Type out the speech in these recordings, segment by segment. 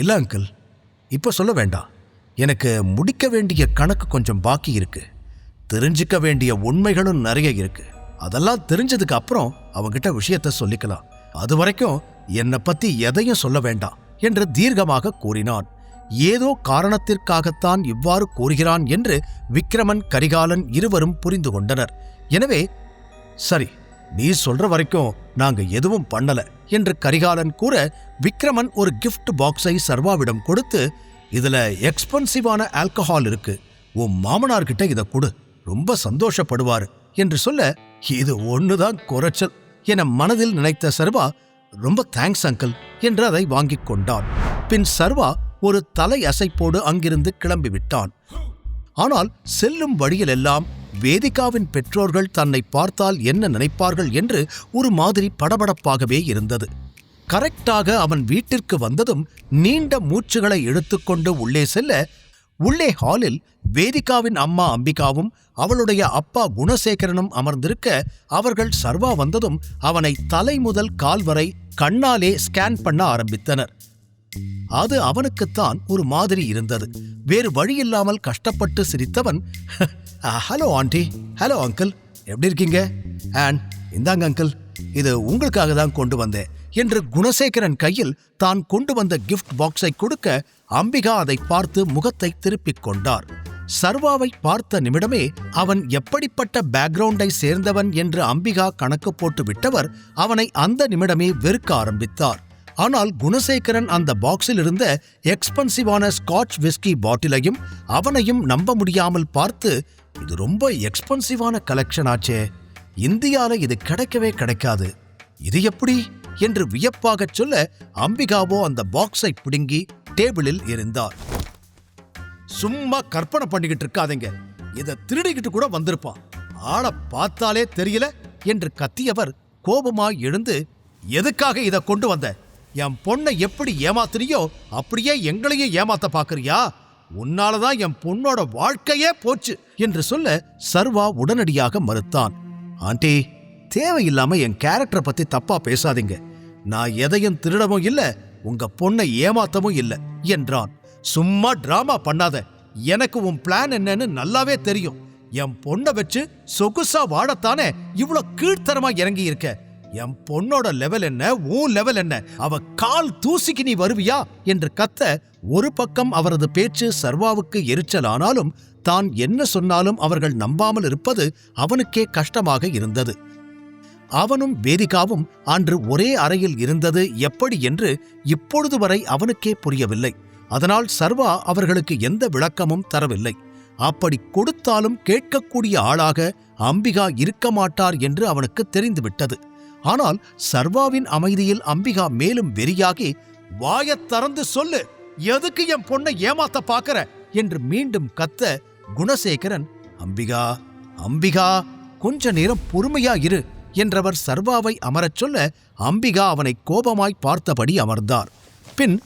இல்லை அங்கிள் இப்போ சொல்ல வேண்டாம். எனக்கு முடிக்க வேண்டிய கணக்கு கொஞ்சம் பாக்கி இருக்கு. தெரிஞ்சுக்க வேண்டிய உண்மைகளும் நிறைய இருக்கு. அதெல்லாம் தெரிஞ்சதுக்கு அப்புறம் அவங்கிட்ட விஷயத்த சொல்லிக்கலாம். அது வரைக்கும் என்னை பத்தி எதையும் சொல்ல வேண்டாம் என்று தீர்க்கமாக கூறினான். ஏதோ காரணத்திற்காகத்தான் இவ்வாறு கூறுகிறான் என்று விக்ரமன் கரிகாலன் இருவரும் புரிந்து கொண்டனர். எனவே சரி நீ சொல்ற வரைக்கும் நாங்க எதுவும் பண்ணல என்று கரிகாலன் கூற விக்ரமன் ஒரு கிஃப்ட் பாக்ஸை சர்வாவிடம் கொடுத்து இதுல எக்ஸ்பென்சிவான ஆல்கஹால் இருக்கு. உன் மாமனார் கிட்ட இத கொடு. ரொம்ப சந்தோஷப்படுவாரு. என்று சொல்ல இது ஒண்ணுதான் குறைச்சல் என மனதில் நினைத்த சர்வா ரொம்ப தேங்க்ஸ் அங்கிள் என்று அதை வாங்கிக் கொண்டான். பின் சர்வா ஒரு தலை அசைப்போடு அங்கிருந்து கிளம்பி விட்டான் ஆனால் செல்லும் வழியிலெல்லாம் வேதிகாவின் பெற்றோர்கள் தன்னை பார்த்தால் என்ன நினைப்பார்கள் என்று ஒரு மாதிரி படபடப்பாகவே இருந்தது. கரெக்டாக அவன் வீட்டிற்கு வந்ததும் நீண்ட மூச்சுகளை எடுத்துக்கொண்டு உள்ளே செல்ல உள்ளே ஹாலில் வேதிகாவின் அம்மா அம்பிகாவும் அவளுடைய அப்பா குணசேகரனும் அமர்ந்திருக்க அவர்கள் சர்வா வந்ததும் அவனை தலை முதல் கால் வரை கண்ணாலே ஸ்கேன் பண்ண ஆரம்பித்தனர். அது அவனுக்குத்தான் ஒரு மாதிரி இருந்தது. வேறு வழியில்லாமல் கஷ்டப்பட்டு சிரித்தவன் ஹலோ ஆண்டி ஹலோ அங்கிள் எப்படி இருக்கீங்க? அண்ட் இந்தாங்க அங்கிள் இது உங்களுக்காக தான் கொண்டு வந்தேன். என்று குணசேகரன் கையில் தான் கொண்டு வந்த கிஃப்ட் பாக்ஸை கொடுக்க அம்பிகா அதை பார்த்து முகத்தை திருப்பிக் கொண்டார். சர்வாவை பார்த்த நிமிடமே அவன் எப்படிப்பட்ட பேக்ரவுண்டை சேர்ந்தவன் என்று அம்பிகா கணக்கு போட்டு விட்டவர் அவனை அந்த நிமிடமே வெறுக்க ஆரம்பித்தார். ஆனால் குணசேகரன் அந்த பாக்ஸில் இருந்த எக்ஸ்பென்சிவான ஸ்காட்ச் விஸ்கி பாட்டிலையும் அவனையும் நம்ப முடியாமல் பார்த்து இது ரொம்ப எக்ஸ்பென்சிவான கலெக்ஷன் ஆச்சே. இந்தியால இது கிடைக்கவே கிடைக்காது. இது எப்படி? என்று வியப்பாகச் சொல்ல அம்பிகாவோ அந்த பாக்ஸை பிடுங்கி டேபிளில் இருந்தார் சும்மா கற்பனை பண்ணிக்கிட்டு இருக்காதீங்க. இதை திருடிக்கிட்டு கூட வந்திருப்பான். ஆளை பார்த்தாலே தெரியல என்று கத்தியவர் கோபமாய் எழுந்து எதுக்காக இதை கொண்டு வந்த? என் பொண்ணை எப்படி ஏமாத்துறியோ அப்படியே எங்களையும் ஏமாத்த பாக்குறியா உன்னாலதான் என் பொண்ணோட வாழ்க்கையே போச்சு என்று சொல்ல சர்வா உடனடியாக மறுத்தான். ஆண்டி தேவையில்லாம என் கேரக்டரை பத்தி தப்பா பேசாதீங்க. நான் எதையும் திருடவும் இல்ல உங்க பொண்ணை ஏமாத்தவும் இல்ல என்றான். சும்மா டிராமா பண்ணாத. எனக்கு உன் பிளான் என்னன்னு நல்லாவே தெரியும். என் பொண்ணை வச்சு சொகுசா வாழத்தானே இவ்ளோ கீழ்த்தரமா இறங்கி இருக்க என் பொண்ணோட லெவல் என்ன? உன் லெவல் என்ன? அவ கால் தூசிக்கு நீ வருவியா? என்று கத்த ஒரு பக்கம் அவரது பேச்சு சர்வாவுக்கு எரிச்சலானாலும் தான் என்ன சொன்னாலும் அவர்கள் நம்பாமல் இருப்பது அவனுக்கே கஷ்டமாக இருந்தது. அவனும் வேதிகாவும் அன்று ஒரே அறையில் இருந்தது எப்படி என்று இப்பொழுது வரை அவனுக்கே புரியவில்லை. அதனால் சர்வா அவர்களுக்கு எந்த விளக்கமும் தரவில்லை. அப்படி கொடுத்தாலும் கேட்கக்கூடிய ஆளாக அம்பிகா இருக்க மாட்டார் என்று அவனுக்கு தெரிந்துவிட்டது. ஆனால் சர்வாவின் அமைதியில் அம்பிகா மேலும் வெறியாகி வாயத் திறந்து சொல்லு எதுக்கு என் பொண்ணை ஏமாத்த பாக்கற என்று மீண்டும் கத்த குணசேகரன் அம்பிகா அம்பிகா கொஞ்ச நேரம் பொறுமையா இரு என்றவர் சர்வாவை அமரச் சொல்ல அம்பிகா அவனை கோபமாய் பார்த்தபடி அமர்ந்தார். பின்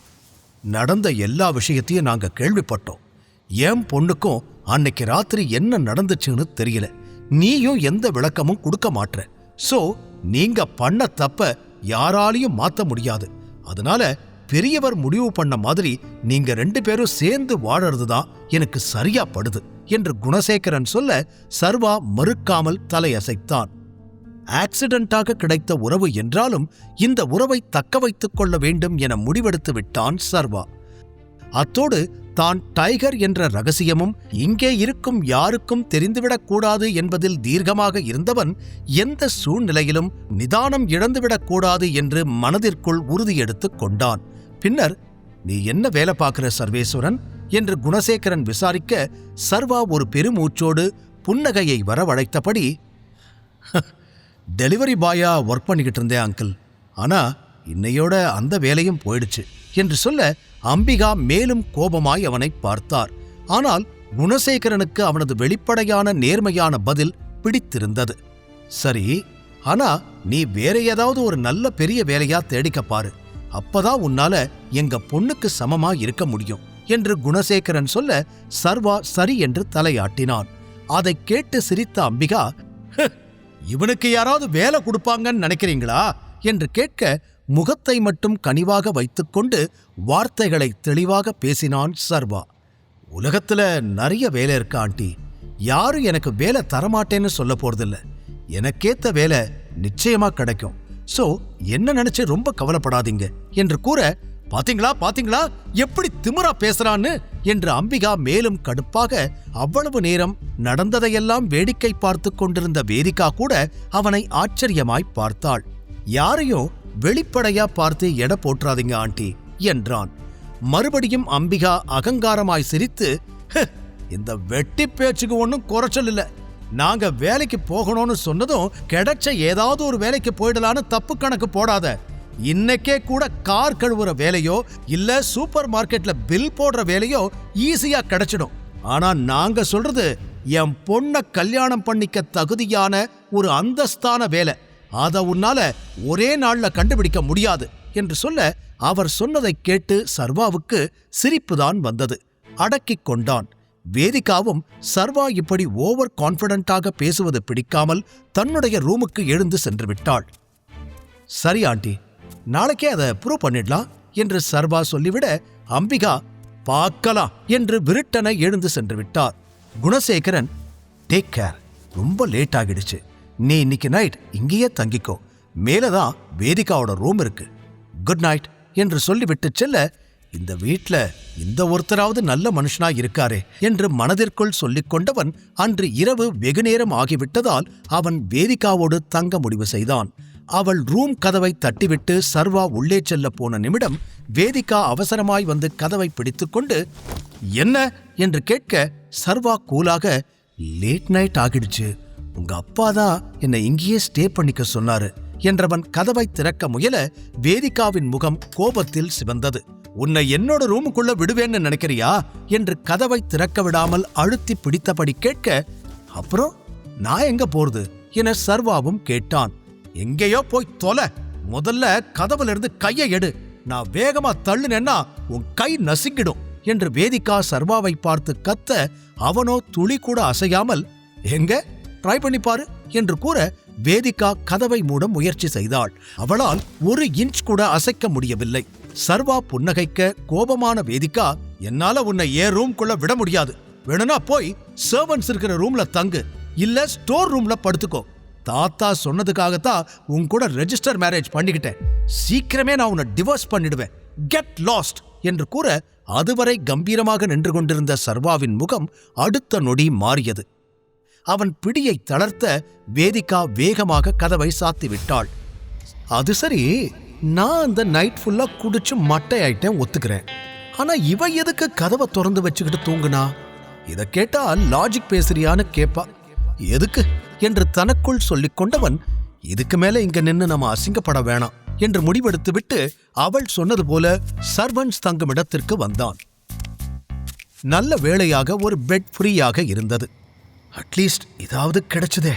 நடந்த எல்லா விஷயத்தையும் நாங்க கேள்விப்பட்டோம். என் பொண்ணுக்கும் அன்னைக்கு ராத்திரி என்ன நடந்துச்சுன்னு தெரியல. நீயும் எந்த விளக்கமும் கொடுக்க மாட்ற. சோ நீங்க பண்ண தப்ப யாராலையும் மாத்த முடியாது. அதனால பெரியவர் முடிவு பண்ண மாதிரி நீங்க ரெண்டு பேரும் சேர்ந்து வாழறதுதான் எனக்கு சரியா படுது என்று குணசேகரன் சொல்ல சர்வா மறுக்காமல் தலையசைத்தான். ஆக்சிடென்டாக கிடைத்த உறவு என்றாலும் இந்த உறவை தக்க வைத்துக் கொள்ள வேண்டும் என முடிவெடுத்து விட்டான் சர்வா. அத்தோடு தான் டைகர் என்ற ரகசியமும் இங்கே இருக்கும் யாருக்கும் தெரிந்துவிடக் கூடாது என்பதில் தீர்க்கமாக இருந்தவன் எந்த சூழ்நிலையிலும் நிதானம் இழந்துவிடக்கூடாது என்று மனதிற்குள் உறுதியெடுத்துக் கொண்டான். பின்னர் நீ என்ன வேலை பார்க்கிற சர்வேஸ்வரன்? என்று குணசேகரன் விசாரிக்க சர்வா ஒரு பெருமூச்சோடு புன்னகையை வரவழைத்தபடி டெலிவரி பாயா ஒர்க் பண்ணிக்கிட்டு இருந்தேன் அங்கிள். ஆனா இன்னையோட அந்த வேலையும் போயிடுச்சு என்று சொல்ல அம்பிகா மேலும் கோபமாய் அவனை பார்த்தார். ஆனால் குணசேகரனுக்கு அவனது வெளிப்படையான நேர்மையான பதில் பிடித்திருந்தது. சரி ஆனா நீ வேற ஏதாவது ஒரு நல்ல பெரிய வேலையா தேடிக்க பாரு. அப்பதான் உன்னால எங்க பொண்ணுக்கு சமமா இருக்க முடியும் என்று குணசேகரன் சொல்ல சர்வா சரி என்று தலையாட்டினான். அதைக் கேட்டு சிரித்த அம்பிகா இவனுக்கு யாராவது வேலை கொடுப்பாங்கன்னு நினைக்கிறீங்களா? என்று கேட்க முகத்தை மட்டும் கனிவாக வைத்துக்கொண்டு வார்த்தைகளை தெளிவாக பேசினான் சர்வா. உலகத்துல நிறைய வேலை இருக்கு ஆண்டி. யாரும் எனக்கு வேலை தரமாட்டேன்னு சொல்ல போறதில்ல. எனக்கேத்த வேலை நிச்சயமா கிடைக்கும். சோ என்ன நினைச்சு ரொம்ப கவலைப்படாதீங்க என்று கூற பாத்தீங்களா பாத்தீங்களா எப்படி திமிரா பேசுறான்னு? என்று அம்பிகா மேலும் கடுப்பாக அவ்வளவு நேரம் நடந்ததையெல்லாம் வேடிக்கை பார்த்து கொண்டிருந்த வேதிகா கூட அவனை ஆச்சரியமாய் பார்த்தாள். யாரையும் வெளிப்படையா பார்த்து எடை போற்றாதீங்க ஆண்டி என்றான். மறுபடியும் அம்பிகா அகங்காரமாய் சிரித்து இந்த வெட்டி பேச்சுக்கு ஒன்றும் குறைச்சல் இல்லை. நாங்க வேலைக்கு போகணும்னு சொன்னதும் கிடைச்ச ஏதாவது ஒரு வேலைக்கு போயிடலான்னு தப்பு கணக்கு போடாத. இன்னைக்கே கூட கார் கழுவுற வேலையோ இல்ல சூப்பர் மார்க்கெட்ல பில் போடுற வேலையோ ஈஸியா கிடைச்சிடும். ஆனா நாங்க சொல்றது என் பொண்ணை கல்யாணம் பண்ணிக்க தகுதியான ஒரு அந்தஸ்தான வேலை. அத உன்னால ஒரே நாள்ல கண்டுபிடிக்க முடியாது என்று சொல்ல அவர் சொன்னதை கேட்டு சர்வாவுக்கு சிரிப்புதான் வந்தது. அடக்கிக் கொண்டான். வேதிகாவும் சர்வா இப்படி ஓவர் கான்ஃபிடென்ட்டாக பேசுவது பிடிக்காமல் தன்னுடைய ரூமுக்கு எழுந்து சென்று விட்டாள். சரி ஆண்டி நாளைக்கே அதை ப்ரூவ் பண்ணிடலாம் என்று சர்வா சொல்லிவிட அம்பிகா பார்க்கலாம் என்று விருட்டனை எழுந்து சென்று விட்டார். குணசேகரன் டேக் கேர் ரொம்ப லேட் ஆகிடுச்சு. நீ இன்னைக்கு நைட் இங்கேயே தங்கிக்கோ. மேலதான் வேதிகாவோட ரூம் இருக்கு. குட் நைட் என்று சொல்லிவிட்டு செல்ல இந்த வீட்ல இந்த ஒருத்தராவது நல்ல மனுஷனா இருக்காரே என்று மனதிற்குள் சொல்லிக் கொண்டவன் அன்று இரவு வெகுநேரம் ஆகிவிட்டதால் அவன் வேதிகாவோடு தங்க முடிவு செய்தான். அவள் ரூம் கதவை தட்டிவிட்டு சர்வா உள்ளே செல்ல போன நிமிடம் வேதிகா அவசரமாய் வந்து கதவை பிடித்துக்கொண்டு என்ன? என்று கேட்க சர்வா கூலாக லேட் நைட் ஆகிடுச்சு. உங்க அப்பா தான் என்னை இங்கேயே ஸ்டே பண்ணிக்க சொன்னாரு என்றவன் கதவை திறக்க முயல வேதிகாவின் முகம் கோபத்தில் சிவந்தது. உன்னை என்னோட ரூமுக்குள்ள விடுவேன்னு நினைக்கிறியா? என்று கதவை திறக்க விடாமல் அழுத்தி பிடித்தபடி கேட்க அப்புறம் நான் எங்க போறது? என சர்வாவும் கேட்டான். எங்கேயோ போய் தொலை. முதல்ல கதவுல இருந்து கையை எடு. நான் வேகமா தள்ளுனேன்னா உன் கை நசுங்கிடும். என்று வேதிகா சர்வாவை பார்த்து கத்த அவனோ துளி கூட அசையாமல் எங்க? ட்ரை பண்ணி பாரு என்று கூற வேதிகா கதவை மூட முயற்சி செய்தாள். அவளால் ஒரு இன்ச் கூட அசைக்க முடியவில்லை. சர்வா புன்னகைக்க கோபமான வேதிகா என்னால உன்னை ஏ ரூம்குள்ள விட முடியாது. வேணும்னா போய் சர்வன்ஸ் இருக்கிற ரூம்ல தங்கு. இல்ல ஸ்டோர் ரூம்ல படுத்துக்கோ. தாத்தா சொன்னதுக்காகத்தான் உன் கூட ரெஜிஸ்டர் மேரேஜ் பண்ணிக்கிட்டேன். சீக்கிரமே நான் உன்னை டிவோர்ஸ் பண்ணிடுவேன். கெட் லாஸ்ட் என்று கூற அதுவரை கம்பீரமாக நின்று கொண்டிருந்த சர்வாவின் முகம் அடுத்த நொடி மாறியது. அவன் பிடியை தளர்த்த வேதிகா வேகமாக கதவை சாத்தி விட்டாள் அது சரி நான் அந்த நைட் ஃபுல்லா குடிச்சு மட்டை ஆயிட்டேன் ஒத்துக்கிறேன். ஆனா இவ எதுக்கு கதவை திறந்து வச்சுக்கிட்டு தூங்குனா? இதை கேட்டா லாஜிக் பேசுறியான்னு கேப்பா. எதுக்கு? என்று தனக்குள் சொல்லிக் கொண்டவன் இதுக்கு மேல இங்க நின்னு நம்ம அசிங்கப்பட வேணாம் என்று முடிவெடுத்து விட்டு அவள் சொன்னது போல சர்வன்ஸ் தங்கும் இடத்திற்கு வந்தான். நல்ல வேளையாக ஒரு பெட் ஃப்ரீயாக இருந்தது. அட்லீஸ்ட் இதாவது கிடைச்சதே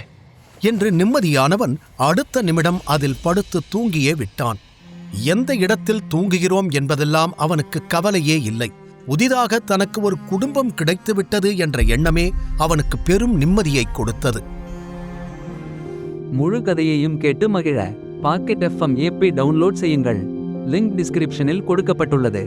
என்று நிம்மதியானவன் அடுத்த நிமிடம் அதில் படுத்து தூங்கியே விட்டான். எந்த இடத்தில் தூங்குகிறோம் என்பதெல்லாம் அவனுக்கு கவலையே இல்லை. புதிதாக தனக்கு ஒரு குடும்பம் கிடைத்துவிட்டது என்ற எண்ணமே அவனுக்கு பெரும் நிம்மதியை கொடுத்தது. முழு கதையையும் கேட்டு மகிழ பாக்கெட் எஃப்எம் ஏபி டவுன்லோட் செய்யுங்கள். லிங்க் டிஸ்கிரிப்ஷனில் கொடுக்கப்பட்டுள்ளது.